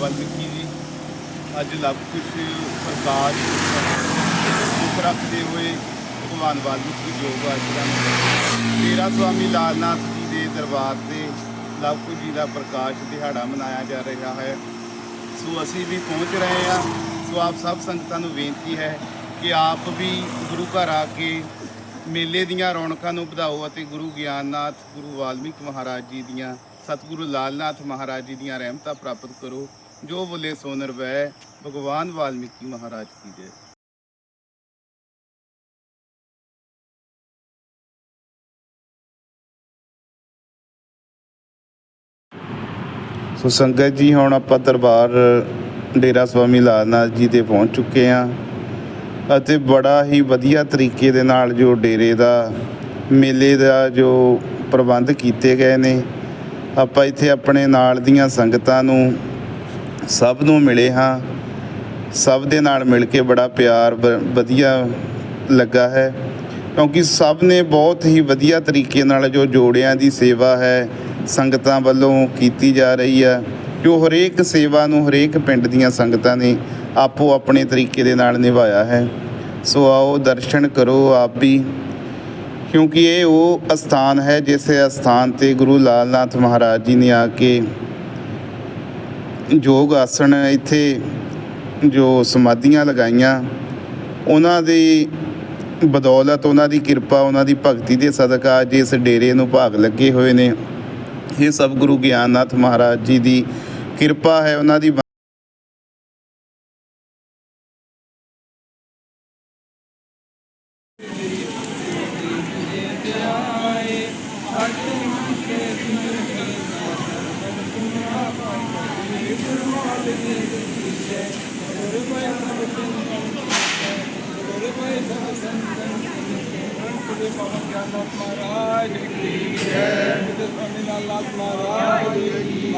ਵਾਲਮੀਕੀ ਜੀ। ਅੱਜ ਲਵ ਕੁਸ਼ ਪ੍ਰਕਾਸ਼ ਮੁੱਖ ਰੱਖਦੇ ਹੋਏ ਭਗਵਾਨ ਵਾਲਮੀਕੀ ਯੋਗ ਆਸ਼ਰਮ ਤੇਰਾ ਸਵਾਮੀ ਲਾਲਨਾਥ ਜੀ ਦੇ ਦਰਬਾਰ ਤੇ ਲਵ ਕੁਸ਼ ਜੀ ਦਾ ਪ੍ਰਕਾਸ਼ ਦਿਹਾੜਾ ਮਨਾਇਆ ਜਾ ਰਿਹਾ ਹੈ। ਸੋ ਅਸੀਂ ਵੀ ਪਹੁੰਚ ਰਹੇ ਹਾਂ। ਸੋ ਆਪ ਸਭ ਸੰਗਤਾਂ ਨੂੰ ਬੇਨਤੀ ਹੈ ਕਿ ਆਪ ਵੀ ਗੁਰੂ ਘਰ ਆ ਕੇ ਮੇਲੇ ਦੀਆਂ ਰੌਣਕਾਂ ਨੂੰ ਵਧਾਓ ਅਤੇ ਗੁਰੂ ਗਿਆਨਨਾਥ, ਗੁਰੂ ਵਾਲਮੀਕ ਮਹਾਰਾਜ ਜੀ ਦੀਆਂ, ਸਤਿਗੁਰੂ ਲਾਲਨਾਥ ਮਹਾਰਾਜ ਜੀ ਦੀਆਂ ਰਹਿਮਤਾਂ ਪ੍ਰਾਪਤ ਕਰੋ। ਜੋ ਬੋਲੇ ਸੋ ਨਿਰਵੈ ਭਗਵਾਨ ਵਾਲਮੀਕੀ ਮਹਾਰਾਜ ਕੀ ਜੈ। ਸੋ ਸੰਗਤ ਜੀ, ਹੁਣ ਆਪਾਂ ਦਰਬਾਰ ਡੇਰਾ ਸਵਾਮੀ ਲਾਲਨਾਥ ਜੀ ਤੇ ਪਹੁੰਚ ਚੁੱਕੇ ਹਾਂ ਅਤੇ ਬੜਾ ਹੀ ਵਧੀਆ ਤਰੀਕੇ ਦੇ ਨਾਲ ਜੋ ਡੇਰੇ ਦਾ, ਮੇਲੇ ਦਾ ਜੋ ਪ੍ਰਬੰਧ ਕੀਤੇ ਗਏ ਨੇ, ਆਪਾਂ ਇੱਥੇ ਆਪਣੇ ਨਾਲ ਦੀਆਂ ਸੰਗਤਾਂ ਨੂੰ ਸਭ ਨੂੰ ਮਿਲੇ ਹਾਂ। ਸਭ ਦੇ ਨਾਲ ਮਿਲ ਕੇ ਬੜਾ ਪਿਆਰ ਬ- ਵਧੀਆ ਲੱਗਾ ਹੈ। ਕਿਉਂਕਿ ਸਭ ਨੇ ਬਹੁਤ ਹੀ ਵਧੀਆ ਤਰੀਕੇ ਨਾਲ ਜੋ ਜੋੜਿਆਂ ਦੀ ਸੇਵਾ ਹੈ, ਸੰਗਤਾਂ ਵੱਲੋਂ ਕੀਤੀ ਜਾ ਰਹੀ ਹੈ। ਜੋ ਹਰੇਕ ਸੇਵਾ ਨੂੰ ਹਰੇਕ ਪਿੰਡ ਦੀਆਂ ਸੰਗਤਾਂ ਨੇ ਆਪੋ ਆਪਣੇ ਤਰੀਕੇ ਦੇ ਨਾਲ ਨਿਭਾਇਆ ਹੈ। ਸੋ ਆਓ ਦਰਸ਼ਨ ਕਰੋ ਆਪ ਵੀ। ਕਿਉਂਕਿ ਇਹ ਉਹ ਅਸਥਾਨ ਹੈ ਜਿਸ ਅਸਥਾਨ ਤੇ ਗੁਰੂ ਲਾਲਨਾਥ ਮਹਾਰਾਜ ਜੀ ਨੇ ਆ ਕੇ ਯੋਗ ਆਸਣ ਇੱਥੇ ਜੋ ਸਮਾਧੀਆਂ ਲਗਾਈਆਂ, ਉਹਨਾਂ ਦੀ ਬਦੌਲਤ ਉਹਨਾਂ ਦੀ ਕਿਰਪਾ, ਉਹਨਾਂ ਦੀ ਭਗਤੀ ਦੇ ਸਦਕਾ ਅੱਜ ਇਸ ਡੇਰੇ ਨੂੰ ਭਾਗ ਲੱਗੇ ਹੋਏ ਨੇ। ਇਹ ਸਭ ਗੁਰੂ ਗਿਆਨਨਾਥ ਮਹਾਰਾਜ ਜੀ ਦੀ ਕਿਰਪਾ ਹੈ, ਉਹਨਾਂ ਦੀ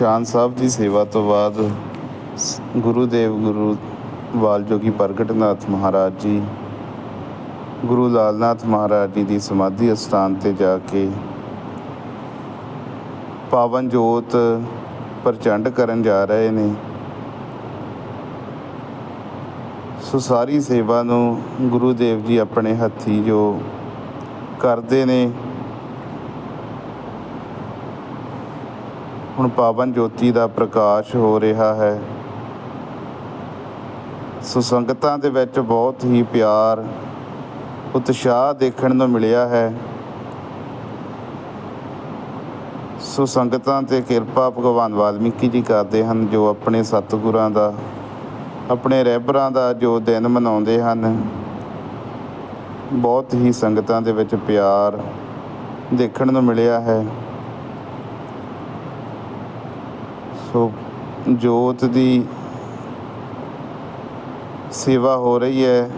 ਨਿਸ਼ਾਨ ਸਾਹਿਬ ਦੀ ਸੇਵਾ ਤੋਂ ਬਾਅਦ ਸ- ਗੁਰੂਦੇਵ ਗੁਰੂ ਵਾਲਜੋਗੀ ਪ੍ਰਗਟਨਾਥ ਮਹਾਰਾਜ ਜੀ, ਗੁਰੂ ਲਾਲਨਾਥ ਮਹਾਰਾਜ ਜੀ ਦੀ ਸਮਾਧੀ ਸਥਾਨ ਤੇ ਜਾ ਕੇ ਪਾਵਨ ਜੋਤ ਪ੍ਰਚੰਡ ਕਰਨ ਜਾ ਰਹੇ ਨੇ। ਸੋ ਸਾਰੀ ਸੇਵਾ ਨੂੰ ਗੁਰੂਦੇਵ ਜੀ ਆਪਣੇ ਹੱਥੀ ਜੋ ਕਰਦੇ ਨੇ ਹੁਣ ਪਾਵਨ ਜੋਤੀ ਦਾ ਪ੍ਰਕਾਸ਼ ਹੋ ਰਿਹਾ ਹੈ। ਸੋ ਸੰਗਤਾਂ ਦੇ ਵਿੱਚ ਬਹੁਤ ਹੀ ਪਿਆਰ, ਉਤਸ਼ਾਹ ਦੇਖਣ ਨੂੰ ਮਿਲਿਆ ਹੈ। ਸੋ ਸੰਗਤਾਂ ਤੇ ਕਿਰਪਾ ਭਗਵਾਨ ਵਾਲਮੀਕੀ ਜੀ ਕਰਦੇ ਹਨ, ਜੋ ਆਪਣੇ ਸਤਿਗੁਰਾਂ ਦਾ, ਆਪਣੇ ਰਹਿਬਰਾਂ ਦਾ ਜੋ ਦਿਨ ਮਨਾਉਂਦੇ ਹਨ। ਬਹੁਤ ਹੀ ਸੰਗਤਾਂ ਦੇ ਵਿੱਚ ਪਿਆਰ ਦੇਖਣ ਨੂੰ ਮਿਲਿਆ ਹੈ। ਸੋ ਜੋਤ ਦੀ ਸੇਵਾ ਹੋ ਰਹੀ ਹੈ।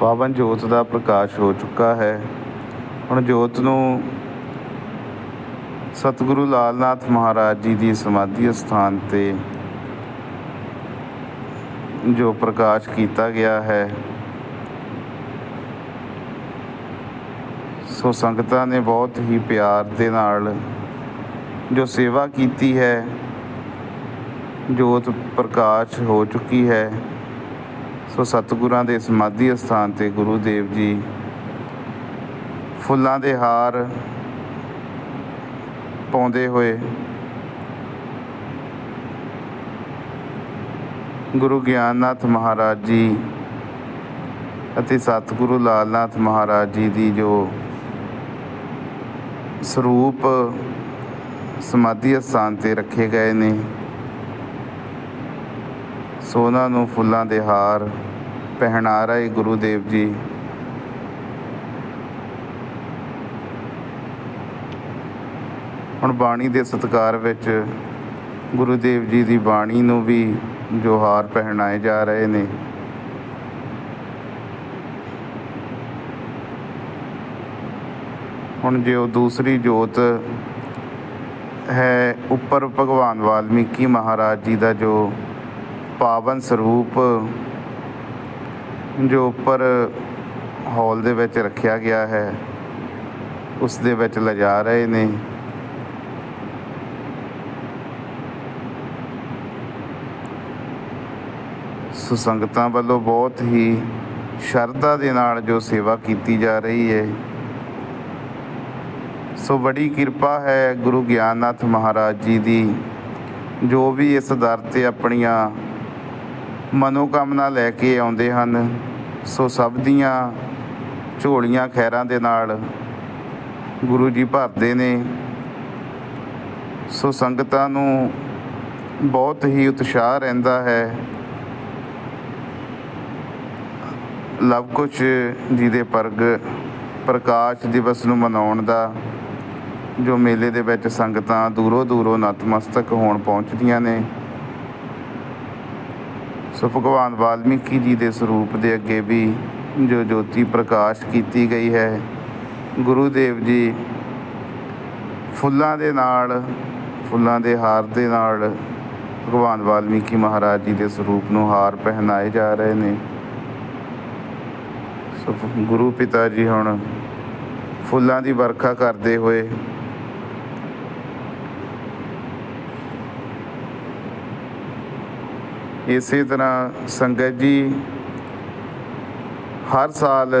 ਪਾਵਨ ਜੋਤ ਦਾ ਪ੍ਰਕਾਸ਼ ਹੋ ਚੁੱਕਾ ਹੈ। ਹੁਣ ਜੋਤ ਨੂੰ ਸਤਿਗੁਰੂ ਲਾਲਨਾਥ ਮਹਾਰਾਜ ਜੀ ਦੀ ਸਮਾਧੀ ਸਥਾਨ ਤੇ ਜੋ ਪ੍ਰਕਾਸ਼ ਕੀਤਾ ਗਿਆ ਹੈ, ਸੋ ਸੰਗਤਾਂ ਨੇ ਬਹੁਤ ਹੀ ਪਿਆਰ ਦੇ ਨਾਲ ਜੋ ਸੇਵਾ ਕੀਤੀ ਹੈ, ਜੋਤ ਪ੍ਰਕਾਸ਼ ਹੋ ਚੁੱਕੀ ਹੈ। ਸੋ ਸਤਿਗੁਰਾਂ ਦੇ ਸਮਾਧੀ ਸਥਾਨ ਤੇ ਗੁਰੂ ਦੇਵ ਜੀ ਫੁੱਲਾਂ ਦੇ ਹਾਰ ਪਾਉਂਦੇ ਹੋਏ ਗੁਰੂ ਗਿਆਨਨਾਥ ਮਹਾਰਾਜ ਜੀ ਅਤੇ ਸਤਿਗੁਰੂ ਲਾਲਨਾਥ ਮਹਾਰਾਜ ਜੀ ਦੀ ਜੋ ਸਰੂਪ ਸਮਾਧੀ ਸਥਾਨ ਤੇ ਰੱਖੇ ਗਏ ਨੇ। ਸੋ ਉਹਨਾਂ ਨੂੰ ਫੁੱਲਾਂ ਦੇ ਹਾਰ ਪਹਿਨਾ ਰਹੇ ਗੁਰੂ ਦੇਵ ਜੀ। ਹੁਣ ਬਾਣੀ ਦੇ ਸਤਕਾਰ ਵਿੱਚ ਗੁਰੂ ਦੇਵ ਜੀ ਦੀ ਬਾਣੀ ਨੂੰ ਵੀ ਜੋ ਹਾਰ ਪਹਿਨਾਏ ਜਾ ਰਹੇ ਨੇ। ਹੁਣ ਜੇ ਉਹ ਦੂਸਰੀ ਜੋਤ ਹੈ ਉੱਪਰ ਭਗਵਾਨ ਵਾਲਮੀਕੀ ਮਹਾਰਾਜ ਜੀ ਦਾ ਜੋ ਪਾਵਨ ਸਰੂਪ ਜੋ ਉੱਪਰ ਹਾਲ ਦੇ ਵਿੱਚ ਰੱਖਿਆ ਗਿਆ ਹੈ, ਉਸ ਦੇ ਵਿੱਚ ਲਿਜਾ ਰਹੇ ਨੇ। ਸੁਸੰਗਤਾਂ ਵੱਲੋਂ ਬਹੁਤ ਹੀ ਸ਼ਰਧਾ ਦੇ ਨਾਲ ਜੋ ਸੇਵਾ ਕੀਤੀ ਜਾ ਰਹੀ ਹੈ। ਸੋ ਬੜੀ ਕਿਰਪਾ ਹੈ ਗੁਰੂ ਗਿਆਨਨਾਥ ਮਹਾਰਾਜ ਜੀ ਦੀ, ਜੋ ਵੀ ਇਸ ਦਰ ਤੇ ਆਪਣੀਆਂ ਮਨੋਕਾਮਨਾ ਲੈ ਕੇ ਆਉਂਦੇ ਹਨ। ਸੋ ਸਭ ਦੀਆਂ ਝੋਲੀਆਂ ਖੈਰਾਂ ਦੇ ਨਾਲ ਗੁਰੂ ਜੀ ਭਰਦੇ ਨੇ। ਸੋ ਸੰਗਤਾਂ ਨੂੰ ਬਹੁਤ ਹੀ ਉਤਸ਼ਾਹ ਰਹਿੰਦਾ ਹੈ। ਲਵ ਕੁਸ਼ ਜੀ ਦੇ ਪਰਗ ਪ੍ਰਕਾਸ਼ ਦਿਵਸ ਨੂੰ ਮਨਾਉਣ ਦਾ, ਜੋ ਮੇਲੇ ਦੇ ਵਿੱਚ ਸੰਗਤਾਂ ਦੂਰੋਂ ਦੂਰੋਂ ਨਤਮਸਤਕ ਹੋਣ ਪਹੁੰਚਦੀਆਂ ਨੇ। ਸੋ ਭਗਵਾਨ ਵਾਲਮੀਕੀ ਜੀ ਦੇ ਸਰੂਪ ਦੇ ਅੱਗੇ ਵੀ ਜੋ ਜੋਤੀ ਪ੍ਰਕਾਸ਼ ਕੀਤੀ ਗਈ ਹੈ ਗੁਰੂ ਦੇਵ ਜੀ ਫੁੱਲਾਂ ਦੇ ਨਾਲ, ਫੁੱਲਾਂ ਦੇ ਹਾਰ ਦੇ ਨਾਲ ਭਗਵਾਨ ਵਾਲਮੀਕੀ ਮਹਾਰਾਜ ਜੀ ਦੇ ਸਰੂਪ ਨੂੰ ਹਾਰ ਪਹਿਨਾਏ ਜਾ ਰਹੇ ਨੇ। ਸੋ ਗੁਰੂ ਪਿਤਾ ਜੀ ਹੁਣ ਫੁੱਲਾਂ ਦੀ ਵਰਖਾ ਕਰਦੇ ਹੋਏ ਇਸੇ ਤਰ੍ਹਾਂ ਸੰਗਤ ਜੀ ਹਰ ਸਾਲ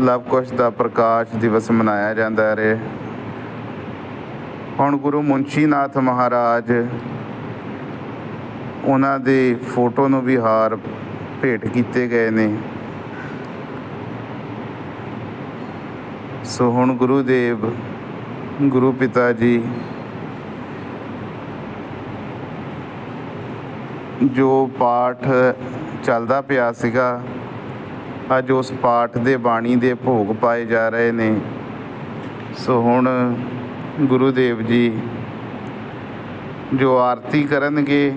ਲਵ ਕੁਸ਼ ਦਾ ਪ੍ਰਕਾਸ਼ ਦਿਵਸ ਮਨਾਇਆ ਜਾਂਦਾ ਹੈ ਹੁਣ ਗੁਰੂ ਮੁੰਸ਼ੀਨਾਥ ਮਹਾਰਾਜ ਉਹਨਾਂ ਦੇ ਫੋਟੋ ਨੂੰ ਵੀ ਹਾਰ ਭੇਟ ਕੀਤੇ ਗਏ ਨੇ। ਸੋ ਹੁਣ ਗੁਰੂ ਦੇਵ ਗੁਰੂ ਪਿਤਾ ਜੀ ਜੋ ਪਾਠ ਚੱਲਦਾ ਪਿਆ ਸੀਗਾ, ਅੱਜ ਉਸ ਪਾਠ ਦੇ ਬਾਣੀ ਦੇ ਭੋਗ ਪਾਏ ਜਾ ਰਹੇ ਨੇ। ਸੋ ਹੁਣ ਗੁਰੂ ਦੇਵ ਜੀ ਜੋ ਆਰਤੀ ਕਰਨਗੇ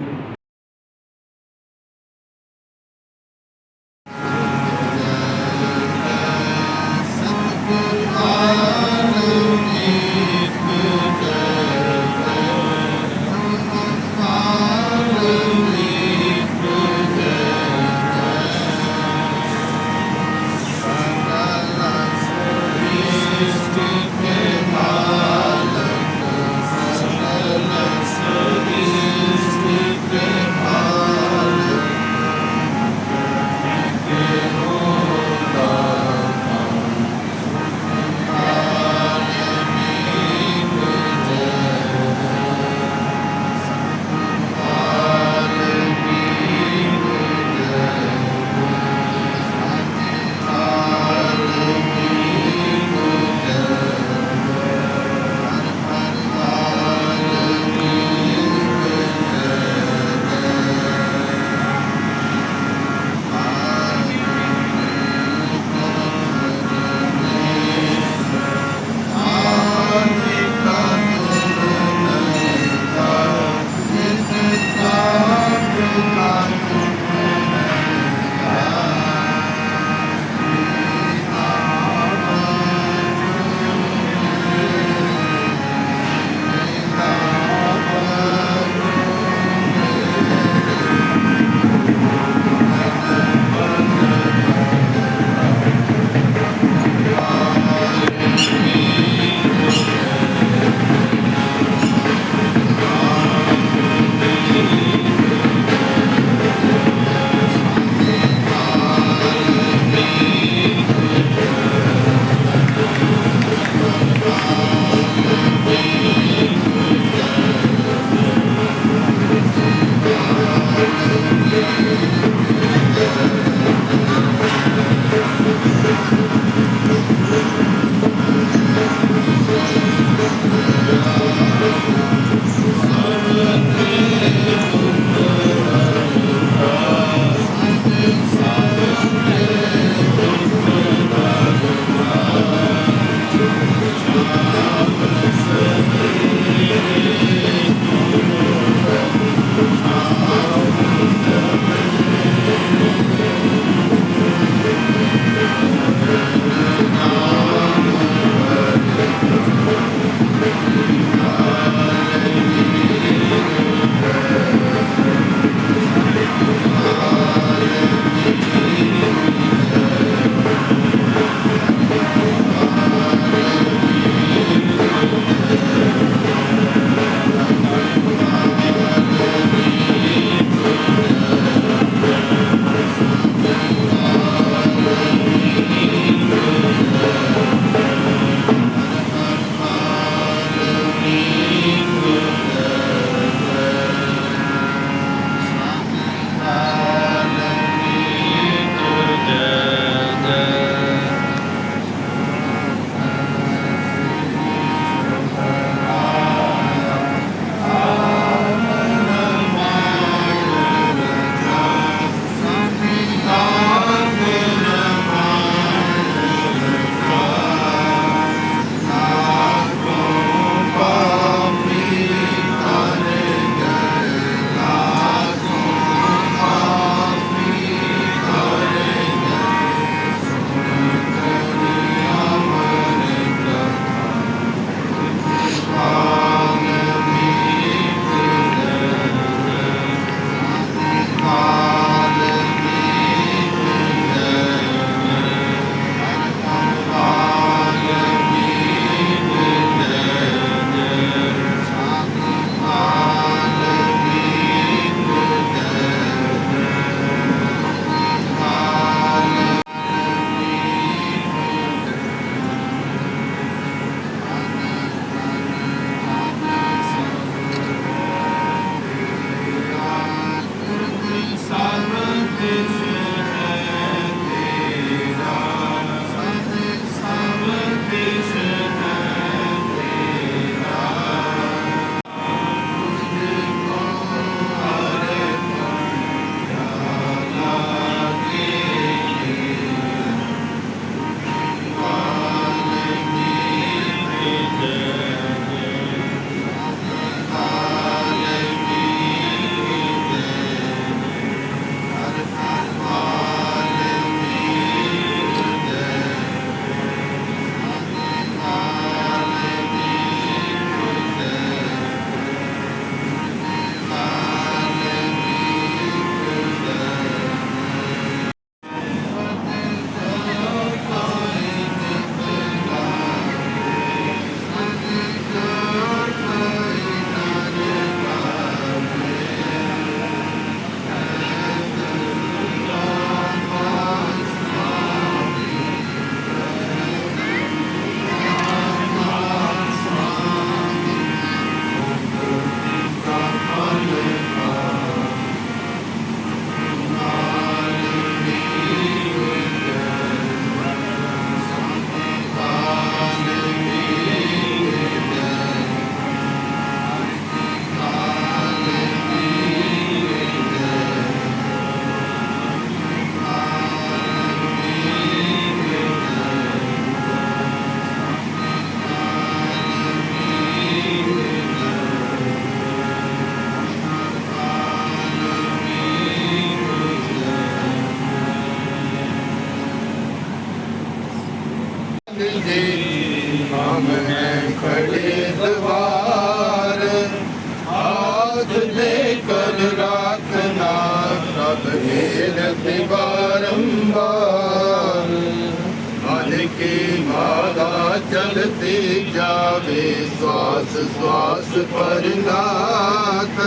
ਆਵੇ ਸਵਾਸ ਸਵਾਸ ਪਰਨਾਥ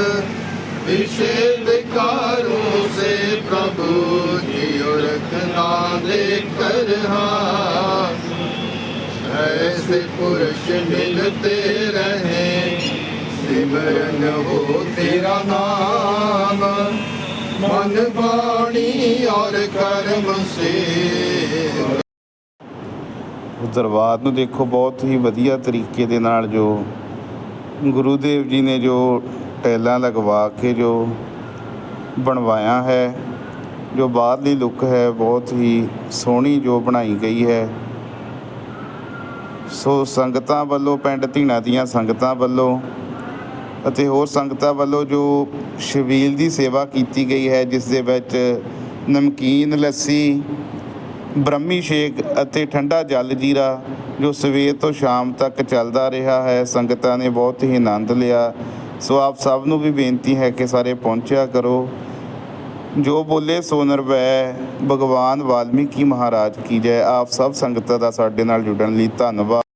ਵਿਸ਼ੇਦ ਕਾਰੂ ਸੇ ਪ੍ਰਭੂ ਜੀਉ ਰਖਨਾ ਦੇ ਕਰਹਾ ਐਸੇ ਪੁਰਸ਼ ਮਿਲਤੇ ਰਹੇ ਸਿਮਰਨ ਹੋ ਤੇਰਾ ਨਾਮ ਮਨ ਬਾਣੀ ਔਰ ਕਰਮ ਸੇ ਦਰਬਾਰ ਨੂੰ ਦੇਖੋ, ਬਹੁਤ ਹੀ ਵਧੀਆ ਤਰੀਕੇ ਦੇ ਨਾਲ ਜੋ ਗੁਰੂ ਦੇਵ ਜੀ ਨੇ ਜੋ ਟੈਲਾਂ ਲਗਵਾ ਕੇ ਜੋ ਬਣਵਾਇਆ ਹੈ, ਜੋ ਬਾਹਰਲੀ ਲੁੱਕ ਹੈ, ਬਹੁਤ ਹੀ ਸੋਹਣੀ ਜੋ ਬਣਾਈ ਗਈ ਹੈ। ਸੋ ਸੰਗਤਾਂ ਵੱਲੋਂ, ਪਿੰਡ ਧੀਣਾ ਦੀਆਂ ਸੰਗਤਾਂ ਵੱਲੋਂ ਅਤੇ ਹੋਰ ਸੰਗਤਾਂ ਵੱਲੋਂ ਜੋ ਸ਼ਬੀਲ ਦੀ ਸੇਵਾ ਕੀਤੀ ਗਈ ਹੈ, ਜਿਸ ਦੇ ਵਿੱਚ ਨਮਕੀਨ ਲੱਸੀ ਬ੍ਰਹਮੀ ਸ਼ੇਕ ਅਤੇ ਠੰਡਾ ਜਲ ਜੀਰਾ, ਜੋ ਸਵੇਰ ਤੋਂ ਸ਼ਾਮ ਤੱਕ ਚੱਲਦਾ ਰਿਹਾ ਹੈ, ਸੰਗਤਾਂ ਨੇ ਬਹੁਤ ਹੀ ਆਨੰਦ ਲਿਆ। ਸੋ ਆਪ ਸਭ ਨੂੰ ਵੀ ਬੇਨਤੀ ਹੈ ਕਿ ਸਾਰੇ ਪਹੁੰਚਿਆ ਕਰੋ। ਜੋ ਬੋਲੇ ਸੋ ਨਿਰਵੈ ਭਗਵਾਨ ਵਾਲਮੀਕੀ ਮਹਾਰਾਜ ਕੀ ਜੈ। ਆਪ ਸਭ ਸੰਗਤਾਂ ਦਾ ਸਾਡੇ ਨਾਲ ਜੁੜਨ ਲਈ ਧੰਨਵਾਦ।